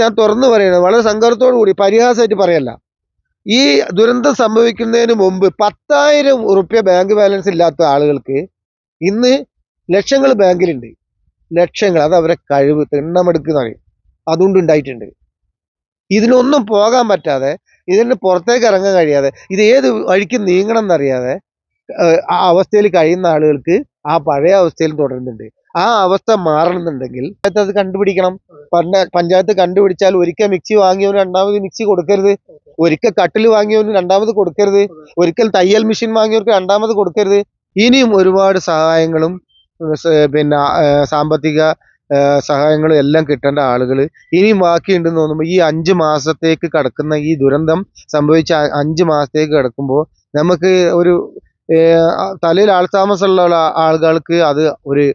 ഞാൻ തുറന്നു പറയുന്നത് വളരെ സങ്കടത്തോടു കൂടി പരിഹാസമായിട്ട് പറയല്ല. ഈ ദുരന്തം സംഭവിക്കുന്നതിന് മുമ്പ് പത്തായിരം ഉറുപ്യ ബാങ്ക് ബാലൻസ് ഇല്ലാത്ത ആളുകൾക്ക് ഇന്ന് ലക്ഷങ്ങൾ ബാങ്കിലുണ്ട്. ലക്ഷങ്ങൾ അത് അവരെ കഴിവ് തിണ്ണമെടുക്കുന്നതാണ് അതുകൊണ്ട് ഉണ്ടായിട്ടുണ്ട്. ഇതിനൊന്നും പോകാൻ പറ്റാതെ ഇതിന് പുറത്തേക്ക് ഇറങ്ങാൻ കഴിയാതെ ഇത് ഏത് വഴിക്ക് നീങ്ങണം എന്നറിയാതെ ആ അവസ്ഥയിൽ കഴിയുന്ന ആളുകൾക്ക് ആ പഴയ അവസ്ഥയിൽ തുടരുന്നുണ്ട്. ആ അവസ്ഥ മാറണമെന്നുണ്ടെങ്കിൽ അത് കണ്ടുപിടിക്കണം. പണ്ട- പഞ്ചായത്ത് കണ്ടുപിടിച്ചാൽ ഒരിക്കൽ മിക്സി വാങ്ങിയവന് രണ്ടാമത് മിക്സി കൊടുക്കരുത്. ഒരിക്കൽ കട്ടിൽ വാങ്ങിയവന് രണ്ടാമത് കൊടുക്കരുത്. ഒരിക്കൽ തയ്യൽ മെഷീൻ വാങ്ങിയവർക്ക് രണ്ടാമത് കൊടുക്കരുത്. ഇനിയും ഒരുപാട് സഹായങ്ങളും പിന്നെ സാമ്പത്തിക സഹായങ്ങളും എല്ലാം കിട്ടേണ്ട ആളുകൾ ഇനിയും ബാക്കിയുണ്ടെന്ന് തോന്നുമ്പോൾ ഈ അഞ്ച് മാസത്തേക്ക് കിടക്കുന്ന ഈ ദുരന്തം സംഭവിച്ച അഞ്ച് മാസത്തേക്ക് കിടക്കുമ്പോൾ നമുക്ക് ഒരു തലയിൽ ആൾതാമസമുള്ള ആളുകൾക്ക് അത് ഒരു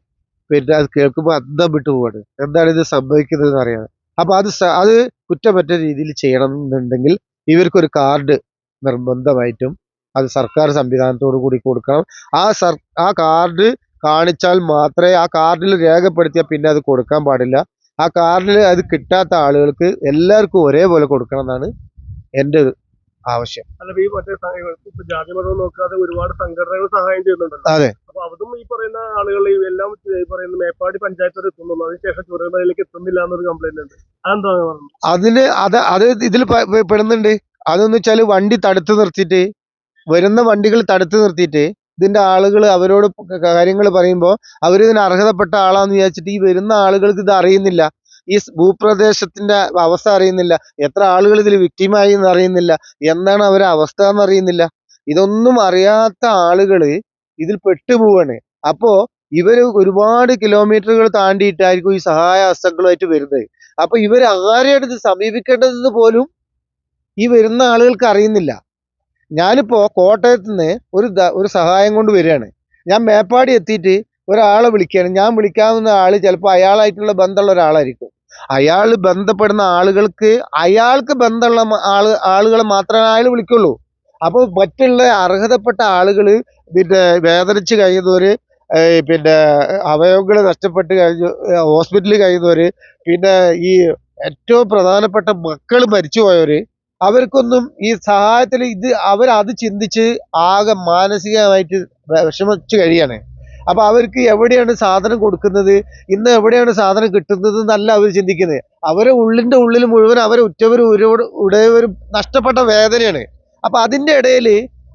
പിന്നെ അത് കേൾക്കുമ്പോൾ അന്തം വിട്ടു പോവാണ്. എന്താണ് ഇത് സംഭവിക്കുന്നത് അറിയാം അറിയാതെ. അപ്പൊ അത് അത് കുറ്റമറ്റ രീതിയിൽ ചെയ്യണം എന്നുണ്ടെങ്കിൽ ഇവർക്കൊരു കാർഡ് നിർബന്ധമായിട്ടും അത് സർക്കാർ സംവിധാനത്തോടു കൂടി കൊടുക്കണം. ആ സർ ആ കാർഡ് കാണിച്ചാൽ മാത്രമേ ആ കാർഡിൽ രേഖപ്പെടുത്തിയാൽ പിന്നെ അത് കൊടുക്കാൻ പാടില്ല. ആ കാർഡിൽ അത് കിട്ടാത്ത ആളുകൾക്ക് എല്ലാവർക്കും ഒരേപോലെ കൊടുക്കണം എന്നാണ് എന്റെ ആവശ്യം. അല്ല ഈ മറ്റേ ജാതി മതം നോക്കാതെ ഒരുപാട് സംഘടനകൾ സഹായം ചെയ്യുന്നുണ്ടല്ലോ. അതെ. അപ്പൊ അതും ഈ പറയുന്ന ആളുകൾ എല്ലാം ഈ പറയുന്ന മേപ്പാടി പഞ്ചായത്ത് വരെ എത്തുന്നു അതിനുശേഷം ചുരമലയിലേക്ക് എത്തുന്നില്ല എന്നൊരു കംപ്ലൈന്റ് ഉണ്ട്. അതെന്താ പറഞ്ഞു അതിന് അത് അത് ഇതിൽ പെടുന്നുണ്ട്. അതെന്ന് വെച്ചാൽ വണ്ടി തടുത്തു നിർത്തിയിട്ട് വരുന്ന വണ്ടികൾ തടുത്തു നിർത്തിയിട്ട് ഇതിന്റെ ആളുകൾ അവരോട് കാര്യങ്ങൾ പറയുമ്പോൾ അവർ ഇതിന് അർഹതപ്പെട്ട ആളാന്ന് വിചാരിച്ചിട്ട് ഈ വരുന്ന ആളുകൾക്ക് ഇത് അറിയുന്നില്ല. ഈ ഭൂപ്രദേശത്തിന്റെ അവസ്ഥ അറിയുന്നില്ല. എത്ര ആളുകൾ ഇതിൽ വിക്ടിമായി എന്ന് അറിയുന്നില്ല. എന്താണ് അവരെ അവസ്ഥ എന്ന് അറിയുന്നില്ല. ഇതൊന്നും അറിയാത്ത ആളുകൾ ഇതിൽ പെട്ടുപോവാണ്. അപ്പോ ഇവർ ഒരുപാട് കിലോമീറ്ററുകൾ താണ്ടിയിട്ടായിരിക്കും ഈ സഹായ ഹസ്തങ്ങളുമായിട്ട് വരുന്നത്. അപ്പൊ ഇവർ ആരെയാണ് ഇത് സമീപിക്കേണ്ടതെന്ന് പോലും ഈ വരുന്ന ആളുകൾക്ക് അറിയുന്നില്ല. ഞാനിപ്പോ കോട്ടയത്ത് നിന്ന് ഒരു ഒരു സഹായം കൊണ്ട് വരികയാണ്. ഞാൻ മേപ്പാടി എത്തിയിട്ട് ഒരാളെ വിളിക്കുകയാണ്. ഞാൻ വിളിക്കാവുന്ന ആൾ ചിലപ്പോൾ അയാളായിട്ടുള്ള ബന്ധമുള്ള ഒരാളായിരിക്കും. അയാൾ ബന്ധപ്പെടുന്ന ആളുകൾക്ക് അയാൾക്ക് ബന്ധമുള്ള ആൾ ആളുകളെ മാത്രമേ അയാൾ വിളിക്കുള്ളൂ. അപ്പോൾ മറ്റുള്ള അർഹതപ്പെട്ട ആളുകൾ പിന്നെ വേദനിച്ച് കഴിയുന്നവർ പിന്നെ അവയവങ്ങൾ നഷ്ടപ്പെട്ട് കഴിഞ്ഞു ഹോസ്പിറ്റലിൽ കഴിയുന്നവർ പിന്നെ ഈ ഏറ്റവും പ്രധാനപ്പെട്ട മക്കൾ മരിച്ചുപോയവർ അവർക്കൊന്നും ഈ സഹായത്തിൽ ഇത് അവരത് ചിന്തിച്ച് ആകെ മാനസികമായിട്ട് വിഷമിച്ച് കഴിയാണ്. അപ്പൊ അവർക്ക് എവിടെയാണ് സാധനം കൊടുക്കുന്നത് ഇന്ന് എവിടെയാണ് സാധനം കിട്ടുന്നത് എന്നല്ല അവർ ചിന്തിക്കുന്നത്. അവരെ ഉള്ളിന്റെ ഉള്ളിൽ മുഴുവൻ അവരെ ഉറ്റവരും ഉരവ- ഉടയവരും നഷ്ടപ്പെട്ട വേദനയാണ്. അപ്പൊ അതിന്റെ ഇടയിൽ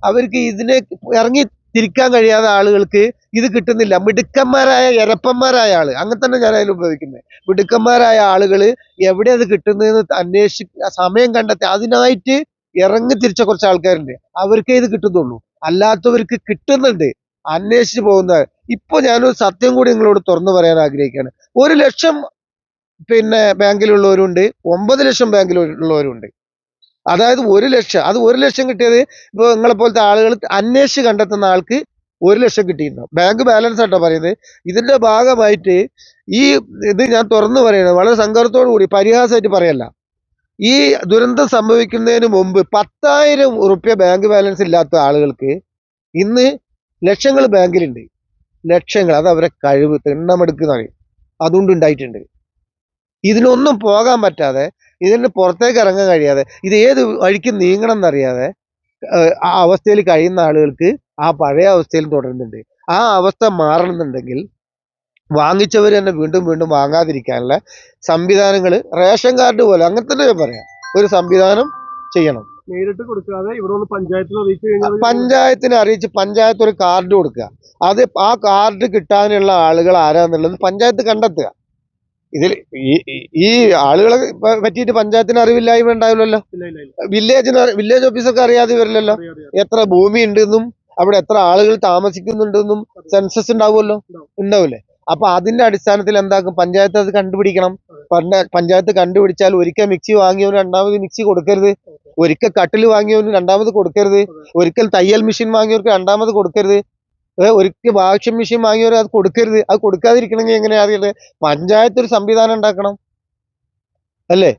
അവർക്ക് ഇതിനെ ഇറങ്ങി തിരിക്കാൻ കഴിയാത്ത ആളുകൾക്ക് ഇത് കിട്ടുന്നില്ല. മിടുക്കന്മാരായ എരപ്പന്മാരായ ആൾ. അങ്ങനെ തന്നെ ഞാൻ അതിൽ ഉപയോഗിക്കുന്നത്. മിടുക്കന്മാരായ ആളുകൾ എവിടെ അത് കിട്ടുന്നതെന്ന് അന്വേഷി സമയം കണ്ടെത്തി അതിനായിട്ട് ഇറങ്ങി തിരിച്ച കുറച്ച് ആൾക്കാരുണ്ട്. അവർക്കേ ഇത് കിട്ടുന്നുള്ളൂ. അല്ലാത്തവർക്ക് കിട്ടുന്നുണ്ട്. അന്വേഷിച്ച് പോകുന്ന ഇപ്പൊ ഞാനൊരു സത്യം കൂടി നിങ്ങളോട് തുറന്നു പറയാൻ ആഗ്രഹിക്കുകയാണ്. ഒരു ലക്ഷം പിന്നെ ബാങ്കിലുള്ളവരുണ്ട്. ഒമ്പത് ലക്ഷം ബാങ്കിലുള്ളവരുണ്ട്. അതായത് ഒരു ലക്ഷം അത് ഒരു ലക്ഷം കിട്ടിയത് ഇപ്പൊ നിങ്ങളെ പോലത്തെ ആളുകൾ അന്വേഷിച്ച് കണ്ടെത്തുന്ന ആൾക്ക് ഒരു ലക്ഷം കിട്ടിയിട്ടുണ്ടാവും ബാങ്ക് ബാലൻസ് ആട്ടോ പറയുന്നത്. ഇതിന്റെ ഭാഗമായിട്ട് ഈ ഇത് ഞാൻ തുറന്നു പറയുന്നത് വളരെ സങ്കടത്തോടു കൂടി പരിഹാസമായിട്ട് പറയല്ല. ഈ ദുരന്തം സംഭവിക്കുന്നതിന് മുമ്പ് പത്തായിരം ഉറുപ്യ ബാങ്ക് ബാലൻസ് ഇല്ലാത്ത ആളുകൾക്ക് ഇന്ന് ലക്ഷങ്ങൾ ബാങ്കിലുണ്ട്. ലക്ഷങ്ങൾ അത് അവരെ കഴിവ് തിണ്ണമെടുക്കുന്നതാണ് അതുകൊണ്ട് ഉണ്ടായിട്ടുണ്ട്. ഇതിനൊന്നും പോകാൻ പറ്റാതെ ഇതിന് പുറത്തേക്ക് ഇറങ്ങാൻ കഴിയാതെ ഇത് ഏത് വഴിക്ക് നീങ്ങണം എന്നറിയാതെ ആ അവസ്ഥയിൽ കഴിയുന്ന ആളുകൾക്ക് ആ പഴയ അവസ്ഥയിൽ തുടരുന്നുണ്ട്. ആ അവസ്ഥ മാറണമെന്നുണ്ടെങ്കിൽ വാങ്ങിച്ചവർ തന്നെ വീണ്ടും വീണ്ടും വാങ്ങാതിരിക്കാനുള്ള സംവിധാനങ്ങൾ റേഷൻ കാർഡ് പോലെ അങ്ങനെ തന്നെ ഞാൻ പറയാം. ഒരു സംവിധാനം ചെയ്യണം. നേരിട്ട് കൊടുക്കാതെ ഇവിടെ ഒന്ന് പഞ്ചായത്തിൽ അറിയിച്ചു കഴിഞ്ഞാൽ പഞ്ചായത്തിനെ അറിയിച്ച് പഞ്ചായത്ത് ഒരു കാർഡ് കൊടുക്കുക. അത് ആ കാർഡ് കിട്ടാനുള്ള ആളുകൾ ആരാന്നുള്ളത് പഞ്ചായത്ത് കണ്ടെത്തുക. ഇതിൽ ഈ ആളുകളെ പറ്റിയിട്ട് പഞ്ചായത്തിന് അറിവില്ലായ്മ ഉണ്ടാവില്ലല്ലോ. വില്ലേജിന് വില്ലേജ് ഓഫീസർക്ക് അറിയാതെ വരില്ലല്ലോ. എത്ര ഭൂമി ഉണ്ടെന്നും അവിടെ എത്ര ആളുകൾ താമസിക്കുന്നുണ്ടെന്നും സെൻസസ് ഉണ്ടാവുമല്ലോ? ഉണ്ടാവില്ലേ അപ്പൊ അതിന്റെ അടിസ്ഥാനത്തിൽ എന്താക്കും? പഞ്ചായത്ത് അത് കണ്ടുപിടിക്കണം. പഞ്ചായത്ത് കണ്ടുപിടിച്ചാൽ ഒരിക്കൽ മിക്സി വാങ്ങിയവന് രണ്ടാമത് മിക്സി കൊടുക്കരുത്. ഒരിക്കൽ കട്ടിൽ വാങ്ങിയവന് രണ്ടാമത് കൊടുക്കരുത്. ഒരിക്കൽ തയ്യൽ മെഷീൻ വാങ്ങിയവർക്ക് രണ്ടാമത് കൊടുക്കരുത്. ഒരിക്കലും വാഷിംഗ് മെഷീൻ വാങ്ങിയവർ അത് കൊടുക്കരുത്. അത് കൊടുക്കാതിരിക്കണമെങ്കിൽ എങ്ങനെയാ അറിയുന്നത് പഞ്ചായത്ത് ഒരു സംവിധാനം ഉണ്ടാക്കണം. അല്ലേ.